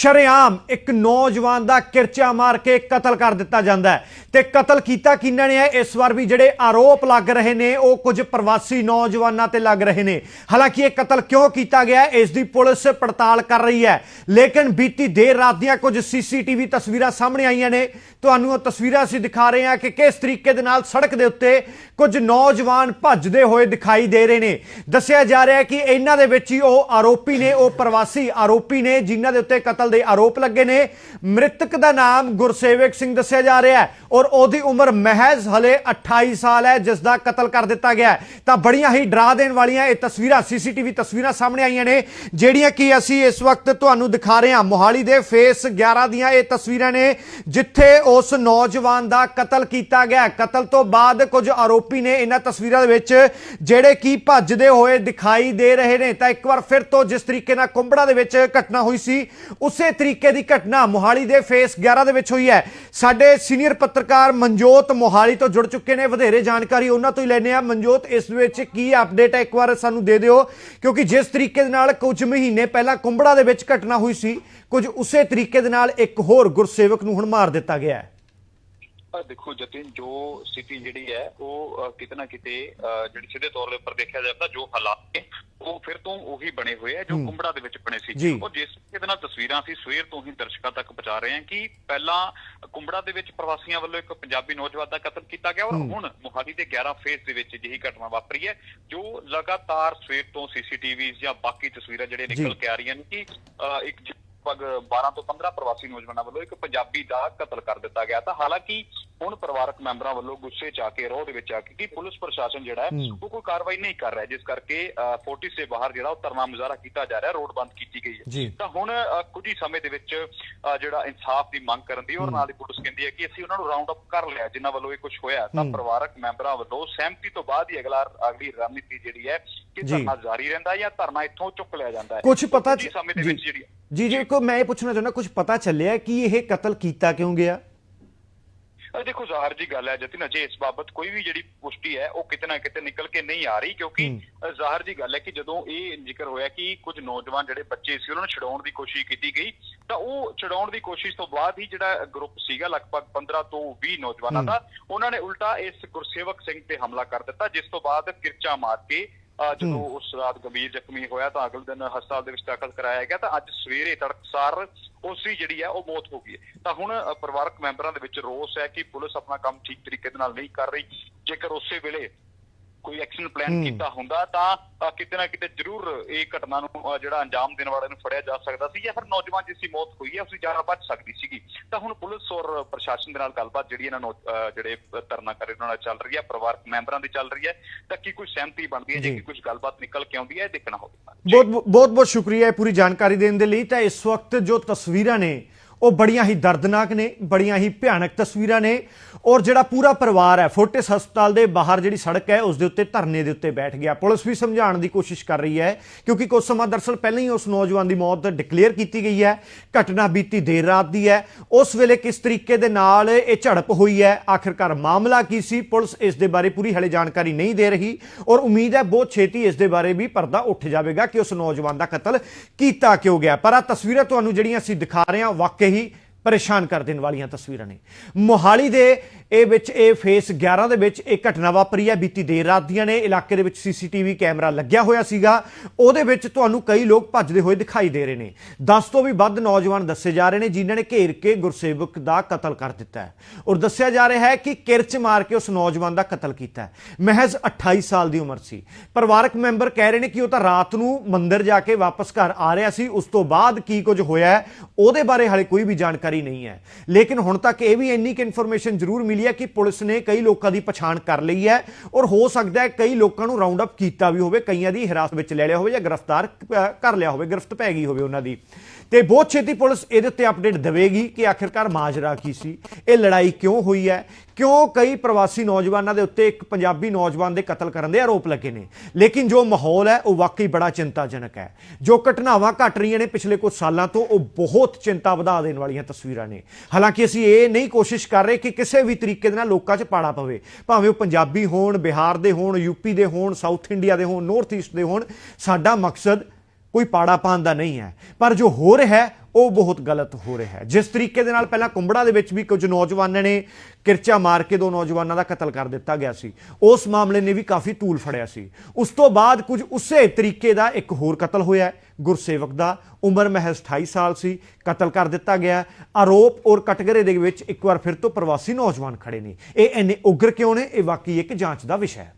ਸ਼ਰੇਆਮ ਇੱਕ ਨੌਜਵਾਨ ਦਾ ਕਿਰਚਾ ਮਾਰ ਕੇ ਕਤਲ ਕਰ ਦਿੱਤਾ ਜਾਂਦਾ ਹੈ। ਤੇ ਕਤਲ ਕੀਤਾ ਕਿਹਨਾਂ ਨੇ ਹੈ? ਇਸ ਵਾਰ ਵੀ ਜਿਹੜੇ ਆਰੋਪ ਲੱਗ ਰਹੇ ਨੇ, ਉਹ ਕੁਝ ਪ੍ਰਵਾਸੀ ਨੌਜਵਾਨਾਂ ਤੇ ਲੱਗ ਰਹੇ ਨੇ। ਹਾਲਾਂਕਿ ਇਹ ਕਤਲ ਕਿਉਂ ਕੀਤਾ ਗਿਆ ਇਸ ਦੀ ਪੁਲਿਸ ਪੜਤਾਲ ਕਰ ਰਹੀ ਹੈ। ਲੇਕਿਨ ਬੀਤੀ ਦੇਰ ਰਾਤ ਦੀਆਂ ਕੁਝ ਸੀਸੀਟੀਵੀ ਤਸਵੀਰਾਂ ਸਾਹਮਣੇ ਆਈਆਂ ਨੇ। ਤੁਹਾਨੂੰ ਉਹ ਤਸਵੀਰਾਂ ਅਸੀਂ ਦਿਖਾ ਰਹੇ ਹਾਂ ਕਿ ਕਿਸ ਤਰੀਕੇ ਦੇ ਨਾਲ ਸੜਕ ਦੇ ਉੱਤੇ ਕੁਝ ਨੌਜਵਾਨ ਭੱਜਦੇ ਹੋਏ ਦਿਖਾਈ ਦੇ ਰਹੇ ਨੇ। ਦੱਸਿਆ ਜਾ ਰਿਹਾ ਹੈ ਕਿ ਇਹਨਾਂ ਦੇ ਵਿੱਚ ਹੀ ਉਹ ਆਰੋਪੀ ਨੇ, ਉਹ ਪ੍ਰਵਾਸੀ ਆਰੋਪੀ ਨੇ, ਜਿਨ੍ਹਾਂ ਦੇ ਉੱਤੇ ਕਤਲ ਦੇ ਆਰੋਪ ਲੱਗੇ ਨੇ। ਮ੍ਰਿਤਕ ਦਾ ਨਾਮ ਗੁਰਸੇਵਕ ਸਿੰਘ ਦੱਸਿਆ ਜਾ ਰਿਹਾ ਹੈ ਔਰ ਉਹਦੀ ਉਮਰ ਮਹਿਜ਼ ਹਲੇ 28 ਸਾਲ ਹੈ, ਜਿਸ ਦਾ ਕਤਲ ਕਰ ਦਿੱਤਾ ਗਿਆ ਤਾਂ ਬੜੀਆਂ ਹੀ ਡਰਾ ਦੇਣ ਵਾਲੀਆਂ ਇਹ ਤਸਵੀਰਾਂ, ਸੀਸੀਟੀਵੀ ਤਸਵੀਰਾਂ ਸਾਹਮਣੇ ਆਈਆਂ ਨੇ, ਜਿਹੜੀਆਂ ਕਿ ਅਸੀਂ ਇਸ ਵਕਤ ਤੁਹਾਨੂੰ ਦਿਖਾ ਰਹੇ ਹਾਂ। ਮੋਹਾਲੀ ਦੇ ਫੇਸ 11 ਦੀਆਂ ਇਹ ਤਸਵੀਰਾਂ ਨੇ, ਜਿੱਥੇ ਉਸ ਨੌਜਵਾਨ ਦਾ ਕਤਲ ਕੀਤਾ ਗਿਆ ਕਤਲ ਤੋਂ ਬਾਅਦ ਕੁਝ ਆਰੋਪੀ ਨੇ ਇਹਨਾਂ ਤਸਵੀਰਾਂ ਦੇ ਵਿੱਚ ਜਿਹੜੇ ਕਿ ਭੱਜਦੇ ਹੋਏ ਦਿਖਾਈ ਦੇ ਰਹੇ ਨੇ। ਤਾਂ ਇੱਕ ਵਾਰ ਫਿਰ ਤੋਂ ਜਿਸ ਤਰੀਕੇ ਨਾਲ ਕੁੰਬੜਾ ਦੇ ਵਿੱਚ ਘਟਨਾ ਹੋਈ ਸੀ, ਉਸ ਤਰੀਕੇ ਦੀ ਘਟਨਾ ਮੋਹਾਲੀ ਦੇ ਫੇਸ 11 ਦੇ ਵਿੱਚ ਹੋਈ ਹੈ। ਸਾਡੇ ਸੀਨੀਅਰ ਪੱਤਰਕਾਰ ਮਨਜੋਤ ਮੋਹਾਲੀ ਤੋਂ ਜੁੜ ਚੁੱਕੇ ਨੇ। ਵਧੇਰੇ ਜਾਣਕਾਰੀ ਉਹਨਾਂ ਤੋਂ ਹੀ ਲੈਣੇ ਆ ਮਨਜੋਤ, ਇਸ ਵਿੱਚ ਕੀ ਅਪਡੇਟ ਹੈ? ਇੱਕ ਵਾਰ ਸਾਨੂੰ ਦੇ ਦਿਓ, ਕਿਉਂਕਿ ਜਿਸ ਤਰੀਕੇ ਦੇ ਨਾਲ ਕੁਝ ਮਹੀਨੇ ਪਹਿਲਾਂ ਕੁੰਬੜਾ ਦੇ ਵਿੱਚ ਘਟਨਾ ਹੋਈ ਸੀ, ਕੁਝ ਉਸੇ ਤਰੀਕੇ ਦੇ ਨਾਲ ਇੱਕ ਹੋਰ ਗੁਰਸੇਵਕ ਨੂੰ ਹੁਣ ਮਾਰ ਦਿੱਤਾ ਗਿਆ ਹੈ। ਦੇਖੋ ਜਤਿਨ ਜੋ ਸਥਿਤੀ ਜਿਹੜੀ ਹੈ ਉਹ ਕਿਤੇ ਨਾ ਕਿਤੇ ਜਿਹੜੀ ਸਿੱਧੇ ਤੌਰ ਦੇ ਉੱਪਰ ਦੇਖਿਆ ਜਾਵੇ ਤਾਂ ਜੋ ਹਾਲਾਤ ਨੇ ਉਹ ਫਿਰ ਤੋਂ ਉਹੀ ਬਣੇ ਹੋਏ ਆ ਜੋ ਕੁੰਬੜਾ ਦੇ ਵਿੱਚ ਬਣੇ। ਸੀ ਉਹ ਜਿਸ ਦੇ ਨਾਲ ਤਸਵੀਰਾਂ ਸੀ ਸਵੇਰ ਤੋਂ ਹੀ ਦਰਸ਼ਕਾਂ ਤੱਕ ਪਹੁੰਚਾ ਰਹੇ ਹਾਂ ਕਿ ਪਹਿਲਾਂ ਕੁੰਬੜਾ ਦੇ ਵਿੱਚ ਪ੍ਰਵਾਸੀਆਂ ਵੱਲੋਂ ਇੱਕ ਪੰਜਾਬੀ ਨੌਜਵਾਨ ਦਾ ਕਤਲ ਕੀਤਾ ਗਿਆ ਔਰ ਹੁਣ ਮੋਹਾਲੀ ਦੇ 11 ਫੇਜ਼ ਦੇ ਵਿੱਚ ਜਿਹੀ ਘਟਨਾ ਵਾਪਰੀ ਹੈ ਜੋ ਲਗਾਤਾਰ ਸਵੇਰ ਤੋਂ ਸੀਸੀਟੀਵੀ ਜਾਂ ਬਾਕੀ ਤਸਵੀਰਾਂ ਜਿਹੜੇ। ਨਿਕਲ ਕੇ ਆ ਰਹੀਆਂ ਨੇ ਕਿ ਇੱਕ ਲਗਭਗ 12 ਤੋਂ 15 ਪ੍ਰਵਾਸੀ ਨੌਜਵਾਨਾਂ ਵੱਲੋਂ ਇੱਕ ਪੰਜਾਬੀ ਦਾ ਕਤਲ ਕਰ ਦਿੱਤਾ ਗਿਆ ਤਾਂ ਹਾਲਾਂਕਿ ਹੁਣ ਪਰਿਵਾਰਕ ਮੈਂਬਰਾਂ ਵੱਲੋਂ ਗੁੱਸੇ ਚ ਆ ਕੇ ਰੋਹ ਦੇ ਵਿੱਚ ਆ ਕੇ ਕਿ ਪੁਲਿਸ ਪ੍ਰਸ਼ਾਸਨ ਜਿਹੜਾ ਹੈ ਉਹ ਕੋਈ ਕਾਰਵਾਈ ਨਹੀਂ ਕਰ ਰਿਹਾ ਜਿਸ ਕਰਕੇ ਅਹ, 40 ਸੇ ਬਾਹਰ ਜਿਹੜਾ ਉਹ ਧਰਨਾ ਮੁਜ਼ਾਹਰਾ ਕੀਤਾ ਜਾ ਰਿਹਾ ਰੋਡ ਬੰਦ ਕੀਤੀ ਗਈ। ਹੈ। ਤਾਂ ਹੁਣ ਕੁਝ ਹੀ ਸਮੇਂ ਦੇ ਵਿੱਚ ਜਿਹੜਾ ਇਨਸਾਫ ਦੀ ਮੰਗ ਕਰਨ ਦੀ ਔਰ ਨਾਲ ਹੀ ਪੁਲਿਸ ਕਹਿੰਦੀ ਹੈ ਕਿ ਅਸੀਂ ਉਹਨਾਂ ਨੂੰ ਰਾਉਂਡ ਅਪ ਕਰ ਲਿਆ ਜਿਨ੍ਹਾਂ ਵੱਲੋਂ ਇਹ ਕੁਝ ਹੋਇਆ ਤਾਂ ਪਰਿਵਾਰਕ ਮੈਂਬਰਾਂ ਵੱਲੋਂ ਸਹਿਮਤੀ ਤੋਂ ਬਾਅਦ ਹੀ ਅਗਲਾ ਅਗਲੀ ਰਣਨੀਤੀ ਜਿਹੜੀ ਹੈ ਕਿ। ਧਰਨਾ ਜਾਰੀ ਰਹਿੰਦਾ ਜਾਂ ਧਰਨਾ ਇੱਥੋਂ ਚੁੱਕ ਲਿਆ ਜਾਂਦਾ ਹੈ। ਕੁਝ ਪਤਾ ਸਮੇਂ ਦੇ ਜੀ। ਵਿੱਚ ਜਿਹੜੀ ਜੀ ਜੀ ਕੋ ਮੈਂ ਇਹ ਪੁੱਛਣਾ ਚਾਹੁੰਦਾ ਕੁਝ ਪਤਾ ਚੱਲਿਆ ਕਿ ਇਹ ਕਤਲ ਕੀਤਾ ਕਿਉਂ ਗਿਆ? ਦੇਖੋ ਜ਼ਾਹਰ ਜੀ ਗੱਲ ਹੈ ਜਤਿਨ ਅਜੇ ਇਸ ਬਾਬਤ ਕੋਈ ਵੀ ਜਿਹੜੀ ਪੁਸ਼ਟੀ ਹੈ ਉਹ ਕਿਤੇ ਨਾ ਕਿਤੇ ਨਿਕਲ ਕੇ ਨਹੀਂ ਆ ਰਹੀ ਕਿਉਂਕਿ ਜ਼ਾਹਰ ਜੀ ਗੱਲ ਹੈ ਕਿ ਜਦੋਂ ਇਹ ਜ਼ਿਕਰ ਹੋਇਆ ਕਿ ਕੁਝ ਨੌਜਵਾਨ ਜਿਹੜੇ ਬੱਚੇ ਸੀ ਉਹਨਾਂ ਨੂੰ ਛਡਾਉਣ ਦੀ ਕੋਸ਼ਿਸ਼ ਕੀਤੀ ਗਈ ਤਾਂ ਉਹ ਛਡਾਉਣ ਦੀ ਕੋਸ਼ਿਸ਼ ਤੋਂ ਬਾਅਦ ਹੀ ਜਿਹੜਾ ਗਰੁੱਪ ਸੀਗਾ ਲਗਭਗ 15 ਤੋਂ 20 ਨੌਜਵਾਨਾਂ ਦਾ ਉਹਨਾਂ ਨੇ ਉਲਟਾ ਇਸ ਗੁਰਸੇਵਕ ਸਿੰਘ ਤੇ ਹਮਲਾ ਕਰ ਦਿੱਤਾ ਜਿਸ ਤੋਂ ਬਾਅਦ ਕਿਰਚਾ ਮਾਰ ਕੇ ਜਦੋਂ ਉਸ ਰਾਤ ਗੰਭੀਰ ਜ਼ਖਮੀ ਹੋਇਆ ਤਾਂ ਅਗਲੇ ਦਿਨ ਹਸਪਤਾਲ ਦੇ ਵਿੱਚ ਦਾਖਲ ਕਰਾਇਆ ਗਿਆ ਤਾਂ ਅੱਜ ਸਵੇਰੇ ਤੜਕਸਾਰ ਉਸ ਦੀ ਜਿਹੜੀ ਹੈ ਉਹ ਮੌਤ ਹੋ ਗਈ ਹੈ। ਤਾਂ ਹੁਣ ਪਰਿਵਾਰਕ ਮੈਂਬਰਾਂ ਦੇ ਵਿੱਚ ਰੋਸ ਹੈ ਕਿ ਪੁਲਿਸ ਆਪਣਾ ਕੰਮ ਠੀਕ ਤਰੀਕੇ ਦੇ ਨਾਲ ਨਹੀਂ ਕਰ ਰਹੀ। ਜੇਕਰ ਉਸੇ ਵੇਲੇ ਕੋਈ ਐਕਸ਼ਨ ਪਲਾਨ ਕੀਤਾ ਹੁੰਦਾ ਤਾਂ ਕਿਤੇ ਨਾ ਕਿਤੇ ਜ਼ਰੂਰ ਇਹ ਘਟਨਾ ਨੂੰ ਜਿਹੜਾ ਅੰਜਾਮ ਦੇਣ ਵਾਲੇ ਨੂੰ ਫੜਿਆ ਜਾ ਸਕਦਾ ਸੀ ਜਾਂ ਫਿਰ ਨੌਜਵਾਨ ਜਿਸ ਦੀ ਮੌਤ ਹੋਈ ਹੈ ਉਸ ਦੀ ਜਾਨ ਬਚ ਸਕਦੀ ਸੀਗੀ। ਤਾਂ ਹੁਣ ਪੁਲਿਸ ਔਰ ਪ੍ਰਸ਼ਾਸਨ ਦੇ ਨਾਲ ਗੱਲਬਾਤ ਜਿਹੜੀ ਇਹਨਾਂ ਨੂੰ ਜਿਹੜੇ ਧਰਨਾ ਕਰ ਰਹੇ ਉਹਨਾਂ ਨਾਲ ਚੱਲ ਰਹੀ ਹੈ ਪਰਿਵਾਰਕ ਮੈਂਬਰਾਂ ਦੀ ਚੱਲ ਰਹੀ ਹੈ ਤਾਂ ਕੀ ਕੋਈ ਸਹਿਮਤੀ ਬਣਦੀ ਹੈ ਜੇ ਜੀ। ਕਿ ਕੁਝ ਗੱਲਬਾਤ ਨਿਕਲ ਕੇ ਆਉਂਦੀ ਹੈ ਇਹ ਦੇਖਣਾ ਹੋਵੇਗਾ। ਬਹੁਤ ਬਹੁਤ ਬਹੁਤ ਸ਼ੁਕਰੀਆ ਇਹ ਪੂਰੀ ਜਾਣਕਾਰੀ ਦੇਣ ਦੇ ਲਈ। ਤਾਂ ਇਸ ਵਕਤ ਜੋ ਤਸਵੀਰਾਂ ਨੇ ਉਹ ਬੜੀਆਂ ਹੀ ਦਰਦਨਾਕ ਨੇ, ਬੜੀਆਂ ਹੀ ਭਿਆਨਕ ਤਸਵੀਰਾਂ ਨੇ ਔਰ ਜਿਹੜਾ ਪੂਰਾ ਪਰਿਵਾਰ ਹੈ, ਫੋਰਟਿਸ ਹਸਪਤਾਲ ਦੇ ਬਾਹਰ ਜਿਹੜੀ ਸੜਕ ਹੈ, ਉਸ ਦੇ ਉੱਤੇ ਧਰਨੇ ਦੇ ਉੱਤੇ ਬੈਠ ਗਿਆ। ਪੁਲਿਸ ਵੀ ਸਮਝਾਉਣ ਦੀ ਕੋਸ਼ਿਸ਼ ਕਰ ਰਹੀ ਹੈ, ਕਿਉਂਕਿ ਕੁਝ ਸਮਾਂ ਦਰਸਲ ਪਹਿਲਾਂ ਹੀ ਉਸ ਨੌਜਵਾਨ ਦੀ ਮੌਤ ਡਿਕਲੇਅਰ ਕੀਤੀ ਗਈ ਹੈ, ਘਟਨਾ ਬੀਤੀ ਦੇਰ ਰਾਤ ਦੀ ਹੈ। ਉਸ ਵੇਲੇ ਕਿਸ ਤਰੀਕੇ ਦੇ ਨਾਲ ਇਹ ਝੜਪ ਹੋਈ ਹੈ, ਆਖਿਰਕਾਰ ਮਾਮਲਾ ਕੀ ਸੀ, ਪੁਲਿਸ ਇਸ ਦੇ ਬਾਰੇ ਪੂਰੀ ਹਲੇ ਜਾਣਕਾਰੀ ਨਹੀਂ ਦੇ ਰਹੀ ਔਰ ਉਮੀਦ ਹੈ ਬਹੁਤ ਛੇਤੀ ਇਸ ਦੇ ਬਾਰੇ ਵੀ ਪਰਦਾ ਉੱਠ ਜਾਵੇਗਾ ਕਿ ਉਸ ਨੌਜਵਾਨ ਦਾ ਕਤਲ ਕੀਤਾ ਕਿਉਂ ਗਿਆ। ਪਰ ਆ ਤਸਵੀਰਾਂ ਤੁਹਾਨੂੰ ਜਿਹੜੀਆਂ ਅਸੀਂ ਦਿਖਾ ਰਹੇ ਹਾਂ ਵਾਕਈ ਹੀ ਪਰੇਸ਼ਾਨ ਕਰ ਦੇਣ ਵਾਲੀਆਂ ਤਸਵੀਰਾਂ ਨੇ। ਮੋਹਾਲੀ ਦੇ ਇਹ ਵਿੱਚ, ਇਹ ਫੇਸ 11 ਦੇ ਵਿੱਚ ਇਹ ਘਟਨਾ ਵਾਪਰੀ ਹੈ। ਬੀਤੀ ਦੇਰ ਰਾਤ ਦੀਆਂ ਨੇ ਇਲਾਕੇ ਦੇ ਵਿੱਚ ਸੀਸੀਟੀਵੀ ਕੈਮਰਾ ਲੱਗਿਆ ਹੋਇਆ ਸੀਗਾ। ਉਹਦੇ ਵਿੱਚ ਤੁਹਾਨੂੰ ਕਈ ਲੋਕ ਭੱਜਦੇ ਹੋਏ ਦਿਖਾਈ ਦੇ ਰਹੇ ਨੇ। 10 ਤੋਂ ਵੀ ਵੱਧ ਨੌਜਵਾਨ ਦੱਸੇ ਜਾ ਰਹੇ ਨੇ, ਜਿਨ੍ਹਾਂ ਨੇ ਘੇਰ ਕੇ ਗੁਰਸੇਵਕ ਦਾ ਕਤਲ ਕਰ ਦਿੱਤਾ ਹੈ। ਔਰ ਦੱਸਿਆ ਜਾ ਰਿਹਾ ਹੈ ਕਿ ਕਿਰਚ ਮਾਰ ਕੇ ਉਸ ਨੌਜਵਾਨ ਦਾ ਕਤਲ ਕੀਤਾ ਹੈ। ਮਹਿਜ਼ 28 ਸਾਲ ਦੀ ਉਮਰ ਸੀ। ਪਰਿਵਾਰਕ ਮੈਂਬਰ ਕਹਿ ਰਹੇ ਨੇ ਕਿ ਉਹ ਤਾਂ ਰਾਤ ਨੂੰ ਮੰਦਿਰ ਜਾ ਕੇ ਵਾਪਸ ਘਰ ਆ ਰਿਹਾ ਸੀ। ਉਸ ਤੋਂ ਬਾਅਦ ਕੀ ਕੁਝ ਹੋਇਆ ਉਹਦੇ ਬਾਰੇ ਹਾਲੇ ਕੋਈ ਵੀ ਜਾਣਕਾਰੀ ਨਹੀਂ ਹੈ। ਲੇਕਿਨ ਹੁਣ ਤੱਕ ਇਹ ਵੀ ਇੰਨੀ ਕਿ ਇਨਫੋਰਮੇਸ਼ਨ ਜ਼ਰੂਰ ਮਿਲੀ ਹੈ ਕਿ ਪੁਲਿਸ ਨੇ ਕਈ ਲੋਕਾਂ ਦੀ ਪਛਾਣ ਕਰ ਲਈ ਹੈ ਔਰ ਹੋ ਸਕਦਾ ਹੈ ਕਈ ਲੋਕਾਂ ਨੂੰ ਰਾਉਂਡ ਅਪ ਕੀਤਾ ਵੀ ਹੋਵੇ, ਕਈਆਂ ਦੀ ਹਿਰਾਸਤ ਵਿੱਚ ਲੈ ਲਿਆ ਹੋਵੇ ਜਾਂ ਗ੍ਰਿਫਤਾਰ ਕਰ ਲਿਆ ਹੋਵੇ, ਗ੍ਰਿਫਤ ਪੈ ਗਈ ਹੋਵੇ ਉਹਨਾਂ ਦੀ। ਤੇ ਬਹੁਤ ਛੇਤੀ ਪੁਲਿਸ ਇਹਦੇ ਉੱਤੇ ਅਪਡੇਟ ਦੇਵੇਗੀ ਕਿ ਆਖਿਰਕਾਰ ਮਾਜਰਾ ਕੀ ਸੀ, ਇਹ ਲੜਾਈ ਕਿਉਂ ਹੋਈ ਹੈ, ਕਿਉਂ ਕਈ ਪ੍ਰਵਾਸੀ ਨੌਜਵਾਨਾਂ ਦੇ ਉੱਤੇ ਇੱਕ ਪੰਜਾਬੀ ਨੌਜਵਾਨ ਦੇ ਕਤਲ ਕਰਨ ਦੇ ਆਰੋਪ ਲੱਗੇ ਨੇ। ਲੇਕਿਨ ਜੋ ਮਾਹੌਲ ਹੈ, ਉਹ ਵਾਕਈ ਬੜਾ ਚਿੰਤਾਜਨਕ ਹੈ। ਜੋ ਘਟਨਾਵਾਂ ਘਟ ਰਹੀਆਂ ਨੇ ਪਿਛਲੇ ਕੁਝ ਸਾਲਾਂ ਤੋਂ, ਉਹ ਬਹੁਤ ਚਿੰਤਾ ਵਧਾ ਦੇਣ ਵਾਲੀਆਂ ਤਸਵੀਰਾਂ ਨੇ। ਹਾਲਾਂਕਿ ਅਸੀਂ ਇਹ ਨਹੀਂ ਕੋਸ਼ਿਸ਼ ਕਰ ਰਹੇ ਕਿ ਕਿਸੇ ਵੀ ਤਰੀਕੇ ਦੇ ਨਾਲ ਲੋਕਾਂ 'ਚ ਪਾੜਾ ਪਵੇ। ਭਾਵੇਂ ਉਹ ਪੰਜਾਬੀ ਹੋਣ, ਬਿਹਾਰ ਦੇ ਹੋਣ ਯੂਪੀ ਦੇ ਹੋਣ, ਸਾਊਥ ਇੰਡੀਆ ਦੇ ਹੋਣ, ਨਾਰਥ ਈਸਟ ਦੇ ਹੋਣ, ਸਾਡਾ ਮਕਸਦ ਕੋਈ ਪਾੜਾ ਪਾਉਣ ਦਾ ਨਹੀਂ ਹੈ। ਪਰ ਜੋ ਹੋ ਰਿਹਾ ਹੈ, ਉਹ ਬਹੁਤ ਗਲਤ ਹੋ ਰਿਹਾ ਹੈ। ਜਿਸ ਤਰੀਕੇ ਦੇ ਨਾਲ ਪਹਿਲਾਂ ਕੁੰਬੜਾ ਦੇ ਵਿੱਚ ਵੀ ਕੁਝ ਨੌਜਵਾਨਾਂ ਨੇ ਕਿਰਚਾ ਮਾਰ ਕੇ ਦੋ ਨੌਜਵਾਨਾਂ ਦਾ ਕਤਲ ਕਰ ਦਿੱਤਾ ਗਿਆ ਸੀ। ਉਸ ਮਾਮਲੇ ਨੇ ਵੀ ਕਾਫੀ ਤੂਲ ਫੜਿਆ ਸੀ। ਉਸ ਤੋਂ ਬਾਅਦ ਕੁਝ ਉਸੇ ਤਰੀਕੇ ਦਾ ਇੱਕ ਹੋਰ ਕਤਲ ਹੋਇਆ ਗੁਰਸੇਵਕ ਦਾ ਉਮਰ ਮਹਿਜ਼ 28 ਸਾਲ ਸੀ, ਕਤਲ ਕਰ ਦਿੱਤਾ ਗਿਆ ਆਰੋਪ ਔਰ ਕਟਗਰੇ ਦੇ ਵਿੱਚ ਇੱਕ ਵਾਰ ਫਿਰ ਤੋਂ ਪ੍ਰਵਾਸੀ ਨੌਜਵਾਨ ਖੜੇ ਨੇ। ਇਹ ਇੰਨੇ ਉਗਰ ਕਿਉਂ ਨੇ? ਇਹ ਵਾਕਈ ਇੱਕ ਜਾਂਚ ਦਾ ਵਿਸ਼ਾ ਹੈ।